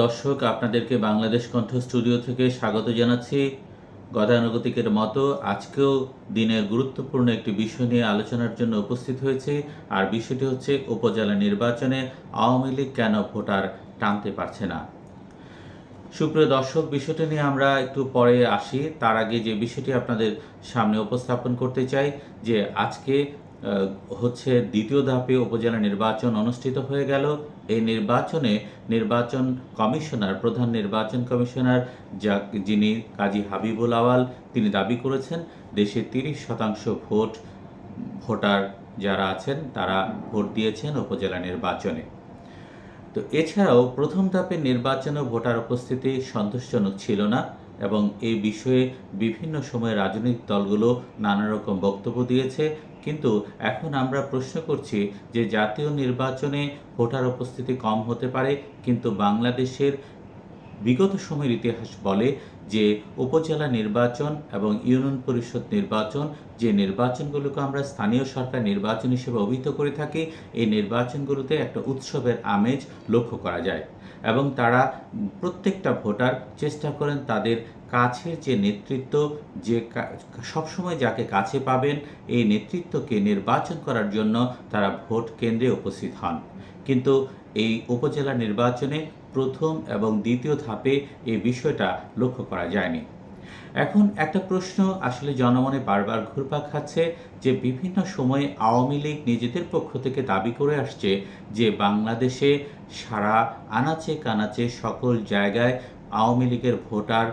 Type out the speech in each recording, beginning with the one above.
দর্শক, আপনাদেরকে বাংলাদেশ কণ্ঠ স্টুডিও থেকে স্বাগত জানাচ্ছি। গতানুগতিকের মতো আজকেও দিনের গুরুত্বপূর্ণ একটি বিষয় নিয়ে আলোচনার জন্য উপস্থিত হয়েছে। আর বিষয়টি হচ্ছে উপজেলা নির্বাচনে আওয়ামী লীগ কেন ভোটার টানতে পারছে না? সুপ্রিয় দর্শক, বিষয়টি নিয়ে আমরা একটু পরে আসি। তার আগে যে বিষয়টি আপনাদের সামনে উপস্থাপন করতে চাই, যে আজকে হচ্ছে দ্বিতীয় ধাপে উপজেলা নির্বাচন অনুষ্ঠিত হয়ে গেল। এই নির্বাচনে নির্বাচন কমিশনার, প্রধান নির্বাচন কমিশনার যা যিনি কাজী হাবিবুল আওয়াল, তিনি দাবি করেছেন, দেশে তিরিশ শতাংশ ভোট, ভোটার যারা আছেন, তারা ভোট দিয়েছেন উপজেলা নির্বাচনে। তো এছাড়াও প্রথম ধাপের নির্বাচনে ভোটার উপস্থিতি সন্তোষজনক ছিল না এবং এই বিষয়ে বিভিন্ন সময়ে রাজনৈতিক দলগুলো নানা রকম বক্তব্য দিয়েছে। কিন্তু এখন আমরা প্রশ্ন করছি যে জাতীয় নির্বাচনে ভোটার উপস্থিতি কম হতে পারে, কিন্তু বাংলাদেশের বিগত সময়ের ইতিহাস বলে যে উপজেলা নির্বাচন এবং ইউনিয়ন পরিষদ নির্বাচন, যে নির্বাচনগুলোকে আমরা স্থানীয় সরকার নির্বাচন হিসেবে অভিহিত করে থাকি, এই নির্বাচনগুলোতে একটা উৎসবের আমেজ লক্ষ্য করা যায়। এবং তারা প্রত্যেকটা ভোটার চেষ্টা করেন তাদের কাছের যে নেতৃত্ব, যে সবসময় যাকে কাছে পাবেন, এই নেতৃত্বকে নির্বাচন করার জন্য তারা ভোট কেন্দ্রে উপস্থিত হন। কিন্তু এই উপজেলা নির্বাচনে প্রথম এবং দ্বিতীয় ধাপে এই বিষয়টা লক্ষ্য করা যায়নি। এখন একটা প্রশ্ন আসলে জনমনে বারবার ঘুরপাক খাচ্ছে যে বিভিন্ন সময়ে আওয়ামী লীগ নিজেদের পক্ষ থেকে দাবি করে আসছে যে বাংলাদেশে সারা আনাচে কানাচে সকল জায়গায় আওয়ামী লীগের ভোটার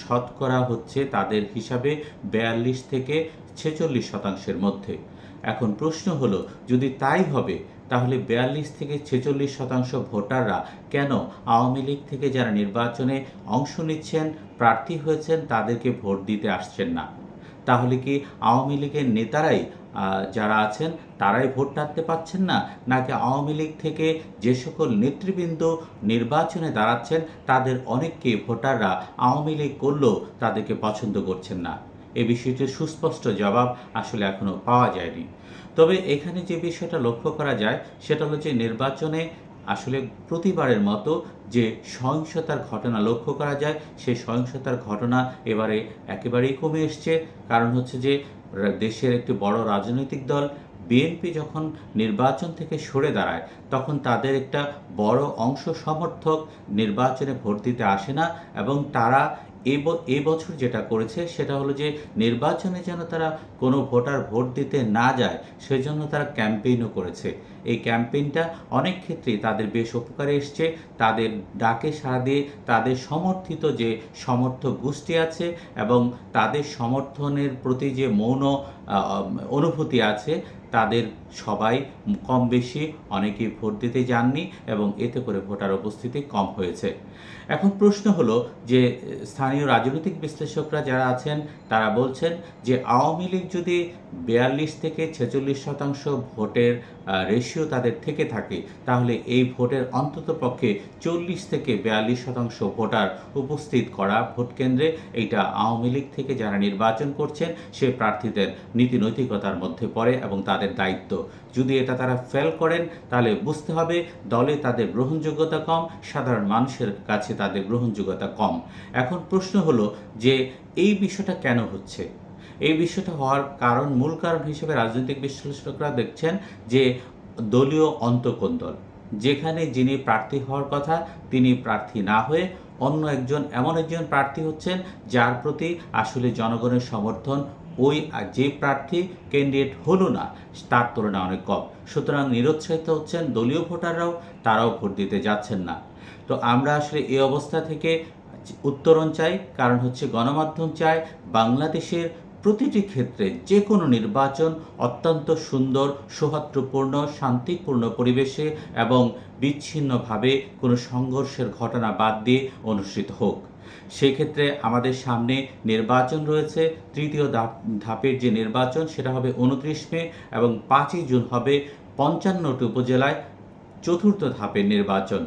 শতকরা হচ্ছে তাদের হিসাবে বেয়াল্লিশ থেকে ছেচল্লিশ শতাংশের মধ্যে। এখন প্রশ্ন হলো, যদি তাই হবে তাহলে বিয়াল্লিশ থেকে ছেচল্লিশ শতাংশ ভোটাররা কেন আওয়ামী লীগ থেকে যারা নির্বাচনে অংশ নিচ্ছেন, প্রার্থী হয়েছেন, তাদেরকে ভোট দিতে আসছেন না? তাহলে কি আওয়ামী লীগের নেতারাই যারা আছেন, তারাই ভোট টানতে পারছেন না? নাকি আওয়ামী লীগ থেকে যে সকল নেতৃবৃন্দ নির্বাচনে দাঁড়াচ্ছেন, তাদের অনেককে ভোটাররা আওয়ামী লীগ করলেও তাদেরকে পছন্দ করছেন না? এ বিষয়টির সুস্পষ্ট জবাব আসলে এখনও পাওয়া যায়নি। তবে এখানে যে বিষয়টা লক্ষ্য করা যায়, সেটা হলো যে নির্বাচনে আসলে প্রতিবারের মতো যে সহিংসতার ঘটনা লক্ষ্য করা যায়, সেই সহিংসতার ঘটনা এবারে একেবারেই কমে এসছে। কারণ হচ্ছে যে, দেশের একটি বড় রাজনৈতিক দল বিএনপি যখন নির্বাচন থেকে সরে দাঁড়ায়, তখন তাদের একটা বড় অংশ সমর্থক নির্বাচনে ভোট দিতে আসে না এবং তারা এ বছর যেটা করেছে সেটা হলো যে নির্বাচনে যেন তারা কোনো ভোটার ভোট দিতে না যায় সেজন্য তারা ক্যাম্পেইনও করেছে। এই ক্যাম্পেইনটা অনেক ক্ষেত্রেই তাদের বেশ উপকারে এসছে। তাদের ডাকে সাড়া দিয়ে তাদের সমর্থিত যে সমর্থক গোষ্ঠী আছে এবং তাদের সমর্থনের প্রতি যে মৌন অনুভূতি আছে তাদের সবাই কম বেশি অনেকেই ভোট দিতে যাননি এবং এতে করে ভোটার উপস্থিতি কম হয়েছে। এখন প্রশ্ন হলো যে আহ, স্থানীয় রাজনৈতিক বিশ্লেষকরা যারা আছেন, তারা বলছেন যে আওয়ামী লীগ যদি বিয়াল্লিশ থেকে ছেচল্লিশ শতাংশ ভোটের রেশিও তাদের থেকে থাকে, তাহলে এই ভোটের অন্তত পক্ষে চল্লিশ থেকে বিয়াল্লিশ শতাংশ ভোটার উপস্থিত করা ভোট কেন্দ্রে। এইটা আওয়ামী লীগ থেকে যারা নির্বাচন করছেন, সে প্রার্থীদের নীতি নৈতিকতার মধ্যে পড়ে এবং তাদের দায়িত্ব। যদি এটা তারা ফেল করেন, তাহলে বুঝতে হবে দলে তাদের গ্রহণযোগ্যতা কম, সাধারণ মানুষের কাছে তাদের গ্রহণযোগ্যতা কম। এখন প্রশ্ন হলো যে এই বিষয়টা কেন হচ্ছে? এই বিষয়টা হওয়ার কারণ, মূল কারণ হিসেবে রাজনৈতিক বিশ্লেষকরা দেখছেন যে দলীয় অন্তকোন্দল, যেখানে যিনি প্রার্থী হওয়ার কথা তিনি প্রার্থী না হয়ে অন্য একজন, এমন একজন প্রার্থী হচ্ছেন যার প্রতি আসলে জনগণের সমর্থন ওই যে প্রার্থী ক্যান্ডিডেট হলো না, তার তুলনায় অনেক কম। সুতরাং নিরুৎসাহিত হচ্ছেন দলীয় ভোটাররাও, তারাও ভোট দিতে যাচ্ছেন না। তো আমরা আসলে এই অবস্থা থেকে উত্তরণ চাই, কারণ হচ্ছে গণমাধ্যম চায় বাংলাদেশের প্রতিটি ক্ষেত্রে যে কোনো নির্বাচন অত্যন্ত সুন্দর, সৌহার্দ্যপূর্ণ, শান্তিপূর্ণ পরিবেশে এবং বিচ্ছিন্নভাবে কোনো সংঘর্ষের ঘটনা বাদ দিয়ে অনুষ্ঠিত হোক। সেক্ষেত্রে আমাদের সামনে নির্বাচন রয়েছে, তৃতীয় ধাপ- ধাপের যে নির্বাচন সেটা হবে উনত্রিশ মে এবং পাঁচই জুন হবে পঞ্চান্নটি উপজেলায় চতুর্থ ধাপের নির্বাচন।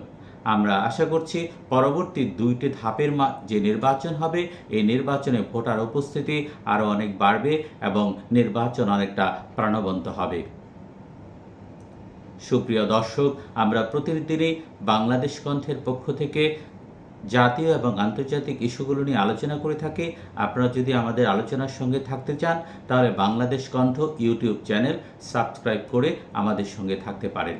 আমরা আশা করছি পরবর্তী দুইটি ধাপের যে নির্বাচন হবে, এই নির্বাচনে ভোটার উপস্থিতি আরও অনেক বাড়বে এবং নির্বাচন অনেকটা প্রাণবন্ত হবে। সুপ্রিয় দর্শক, আমরা প্রতিদিনই বাংলাদেশ কণ্ঠের পক্ষ থেকে জাতীয় এবং আন্তর্জাতিক ইস্যুগুলো নিয়ে আলোচনা করে থাকি। আপনারা যদি আমাদের আলোচনার সঙ্গে থাকতে চান, তাহলে বাংলাদেশ কণ্ঠ ইউটিউব চ্যানেল সাবস্ক্রাইব করে আমাদের সঙ্গে থাকতে পারেন।